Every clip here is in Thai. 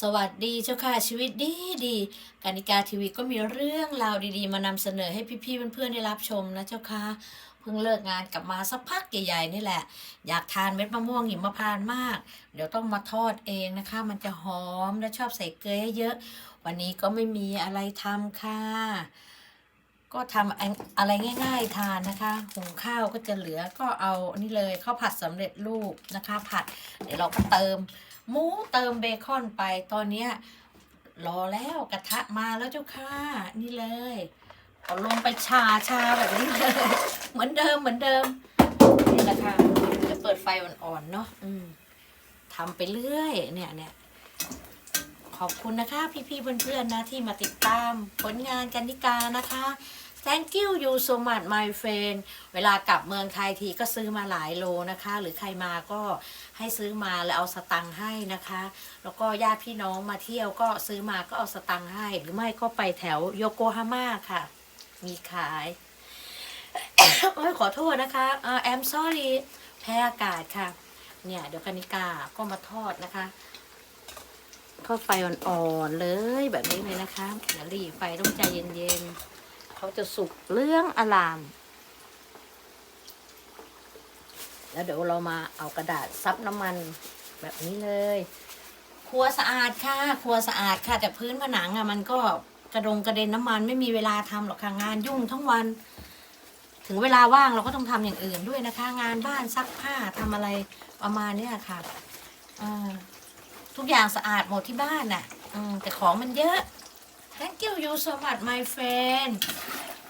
สวัสดีเจ้าค่ะชีวิตดีดีกานิกาทีวีก็มีเรื่องราวดีๆ มานำเสนอให้พี่ๆเพื่อนๆได้รับชมนะเจ้าค่ะเพิ่งเลิกงานกลับมาสักพักใหญ่ๆนี่แหละ อยากทานเม็ดมะม่วงหิมพานต์มาก เดี๋ยวต้องมาทอดเองนะคะ มันจะหอมและชอบใส่เกลือเยอะ วันนี้ก็ไม่มีอะไรทำค่ะ ก็ทำอะไรง่าย ๆทานนะคะหุงข้าวก็จะเหลือก็เอานนี่เลยข้าวผัดสำเร็จรูปนะคะ ผัดเดี๋ยวเราก็เติมหมูเติมเบคอนไปตอนเนี้ยรอแล้วกระทะมาแล้วเจ้าค่ะนี่เลยเอาลงไปชาชาแบบนี้เลยเหมือนเดิมเหมือนเดิมนี่แหละค่ะจะเปิดไฟอ่อนๆเนาะอืมทำไปเรื่อยเนี่ยเนี่ยขอบคุณนะคะ พี่ๆเพื่อนๆนะที่มาติดตามผลงานกันนิกานะคะ thank you you so much my friend เวลากลับเมืองไทยทีก็ซื้อมาหลายโลนะคะ หรือใครมาก็ให้ซื้อมาแล้วเอาสตังค์ให้นะคะ แล้วก็ญาติพี่น้องมาเที่ยวก็ซื้อมาก็เอาสตังค์ให้ หรือไม่ก็ไปแถวโยโกฮาม่าค่ะ มีขายโอ้ยขอโทษนะคะเออ I'm sorry แพ้อากาศค่ะ เนี่ย เดี๋ยวกานิกาก็มาทอดนะคะทอดไฟอ่อนๆเลยแบบนี้เลยนะคะอย่ารีบไฟต้องใจเย็นๆ เขาจะสุกเรื่องอลาม แล้วเดี๋ยวเรามาเอากระดาษซับน้ำมันแบบนี้เลย ครัวสะอาดค่ะ ครัวสะอาดค่ะ แต่พื้นผนังอะมันก็กระดงกระเด็นน้ำมันไม่มีเวลาทำหรอกค่ะงานยุ่งทั้งวัน ถึงเวลาว่างเราก็ต้องทำอย่างอื่นด้วยนะคะ งานบ้านซักผ้าทำอะไรประมาณเนี้ยค่ะทุกอย่างสะอาดหมดที่บ้านน่ะแต่ของมันเยอะ thank you you so much my friend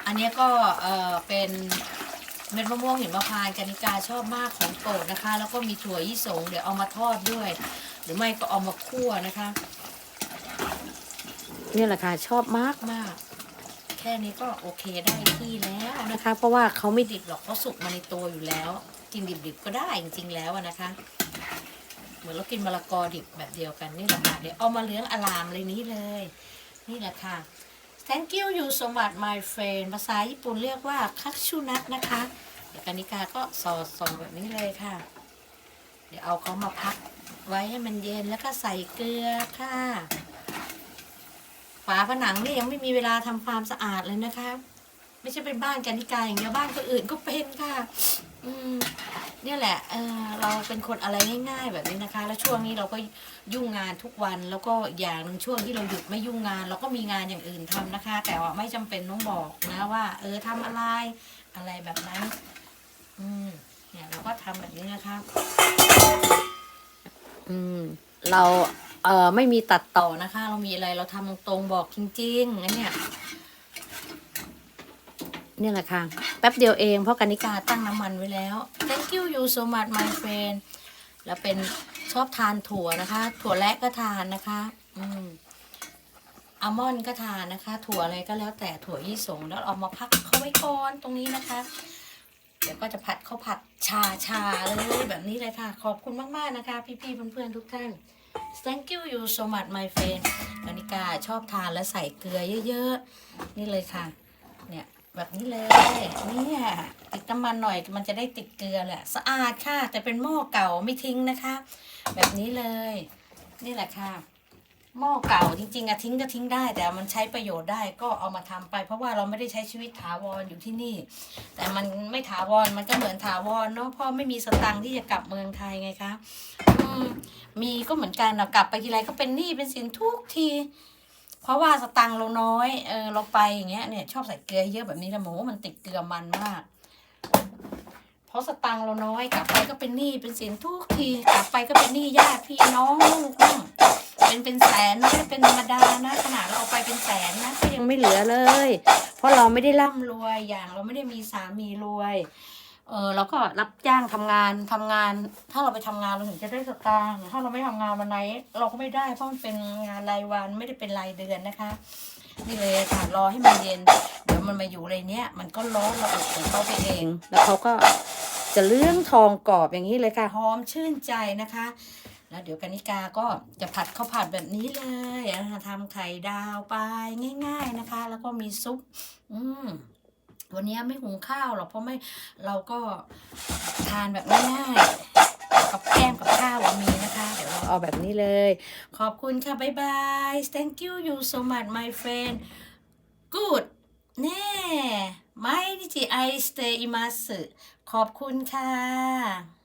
อันเนี้ยก็เออเป็นเม็ดมะม่วงหิมพานต์กานิกาชอบมากของโปรดนะคะ แล้วก็มีถั่วยี่สงเดี๋ยวเอามาทอดด้วย หรือไม่ก็เอามาคั่วนะคะ นี่แหละค่ะชอบมากมากแค่นี้ก็โอเคได้ที่แล้วนะคะ เพราะว่าเขาไม่ดิบหรอกเขาสุกมาในตัวอยู่แล้ว กินดิบๆก็ได้จริงๆแล้วอะนะคะ เหมือนเรากินมะละกอดิบแบบเดียวกันนี่แหละค่ะเดี๋ยวเอามาเลี้ยงอลามเลยนี้เลย นี่แหละค่ะ thank you you so much my friend ภาษาญี่ปุ่นเรียกว่าคัตชูนัทนะคะ เดี๋ยวกานิกาก็สอดส่องแบบนี้เลยค่ะ เดี๋ยวเอาเขามาพักไว้ให้มันเย็นแล้วก็ใส่เกลือค่ะฝาผนังนี่ยังไม่มีเวลาทำความสะอาดเลยนะคะ ไม่ใช่เป็นบ้านกานิกาอย่างเดียวบ้านคนอื่นก็เป็นค่ะ อืม เนี่ยแหละเออเราเป็นคนอะไรง่ายๆแบบนี้นะคะ แล้วช่วงนี้เราก็ยุ่งงานทุกวันแล้วก็อย่างหนึ่งช่วงที่เราหยุดไม่ยุ่งงาน เราก็มีงานอย่างอื่นทำนะคะ แต่ว่าไม่จำเป็นต้องบอกนะว่า เออทำอะไรอะไรแบบนั้น อืมเนี่ยเราก็ทำแบบนี้นะคะ อืม เราเออไม่มีตัดต่อนะคะ เรามีอะไรเราทำตรงๆบอกจริงๆงั้นเนี่ย นี่แหละค่ะ แป๊บเดียวเองเพราะกานิกาตั้งน้ำมันไว้แล้ว thank you you so much my friend แล้วเป็นชอบทานถั่วนะคะ ถั่วแระก็ทานนะคะอืมอัลมอนด์ก็ทานนะคะ ถั่วอะไรก็แล้วแต่ถั่วยี่สงแล้วเอามาพักเข้าไว้ก่อนตรงนี้นะคะ เดี๋ยวก็จะผัดข้าวผัดชาชาเลยแบบนี้เลยค่ะ ขอบคุณมากๆนะคะ พี่ๆเพื่อนๆทุกท่าน thank you you so much my friend กานิกาชอบทานและใส่เกลือเยอะๆ นี่เลยค่ะ เนี่ย แบบนี้เลยเนี่ยติดน้ำมันหน่อยมันจะได้ติดเกลือแหละสะอาดค่ะ แต่เป็นหม้อเก่าไม่ทิ้งนะคะ แบบนี้เลย นี่แหละค่ะหม้อเก่าจริงๆอะทิ้งก็ทิ้งได้ แต่มันใช้ประโยชน์ได้ก็เอามาทำไป เพราะว่าเราไม่ได้ใช้ชีวิตถาวรอยู่ที่นี่ แต่มันไม่ถาวรมันก็เหมือนถาวรเนาะพราะไม่มีสตังค์ที่จะกลับเมืองไทยไงคะอืมมีก็เหมือนกันเรากลับไปทีไรก็เป็นหนี้เป็นสินทุกที เพราะว่าสตังเราน้อย เออเราไปอย่างเงี้ยเนี่ยชอบใส่เกลือเยอะแบบนี้นะหมูมันติดเกลือมันมาก เพราะสตังเราน้อยกลับไปก็เป็นหนี้เป็นสินทุกทีกลับไปก็เป็นหนี้ญาติพี่น้องลูกบ้างเป็นเป็นแสนไม่เป็นธรรมดานะขนาดเราเอาไปเป็นแสนนะก็ยังไม่เหลือเลย เพราะเราไม่ได้ร่ำรวยอย่างเราไม่ได้มีสามีรวย เออเราก็รับจ้างทำงานทำงาน ถ้าเราไปทำงานเราถึงจะได้สตางค์ถ้าเราไม่ทำงานวันไหน เราก็ไม่ได้เพราะมันเป็นงานรายวันไม่ได้เป็นรายเดือนนะคะ นี่เลยค่ะรอให้มันเย็น เดี๋ยวมันมาอยู่ในเนี้ยมันก็ร้อนระอุของเขาไปเอง แล้วเขาก็จะเลื่องทองกรอบอย่างนี้เลยค่ะหอมชื่นใจนะคะ แล้วเดี๋ยวกานิกาก็จะผัดข้าวผัดแบบนี้เลยนะคะทำไข่ดาวไปง่าย ๆนะคะ แล้วก็มีซุป อืม วันนี้ไม่หุงข้าวหรอกเพราะไม่เราก็ทานแบบง่ายๆกับแก้มกับข้าวมีนะคะ เดี๋ยวเราเอาแบบนี้เลย ขอบคุณค่ะ บ๊ายบาย thank you you so much my friend good แน่ไม่นิจิไอสเตย์อิมาสขอบคุณค่ะ